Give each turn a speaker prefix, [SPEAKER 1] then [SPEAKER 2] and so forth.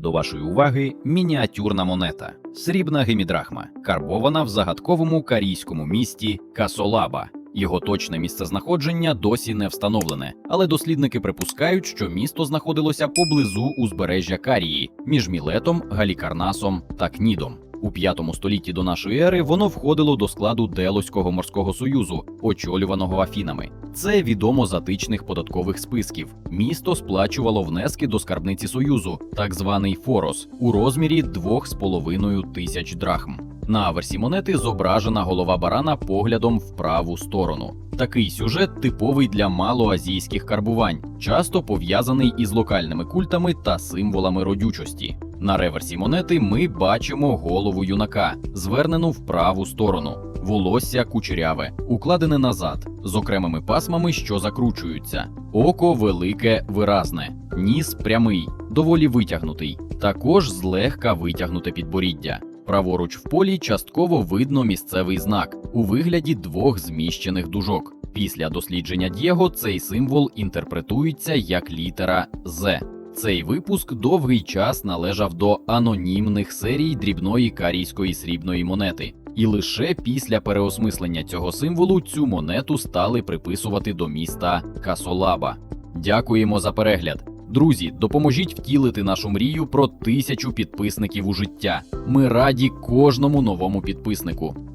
[SPEAKER 1] До вашої уваги мініатюрна монета, срібна гемідрахма, карбована в загадковому карійському місті Касолаба. Його точне місцезнаходження досі не встановлене, але дослідники припускають, що місто знаходилося поблизу узбережжя Карії між Мілетом, Галікарнасом та Кнідом. У п'ятому столітті до нашої ери воно входило до складу Делоського морського союзу, очолюваного Афінами. Це відомо з атичних податкових списків. Місто сплачувало внески до скарбниці союзу, так званий форос, у розмірі 2,5 тисяч драхм. На аверсі монети зображена голова барана поглядом в праву сторону. Такий сюжет типовий для малоазійських карбувань, часто пов'язаний із локальними культами та символами родючості. На реверсі монети ми бачимо голову юнака, звернену в праву сторону, волосся кучеряве, укладене назад, з окремими пасмами, що закручуються, око велике, виразне, ніс прямий, доволі витягнутий, також злегка витягнуте підборіддя. Праворуч в полі частково видно місцевий знак у вигляді двох зміщених дужок. Після дослідження Дєго цей символ інтерпретується як літера З. Цей випуск довгий час належав до анонімних серій дрібної карійської срібної монети, і лише після переосмислення цього символу цю монету стали приписувати до міста Касолаба. Дякуємо за перегляд. Друзі, допоможіть втілити нашу мрію про тисячу підписників у життя. Ми раді кожному новому підписнику.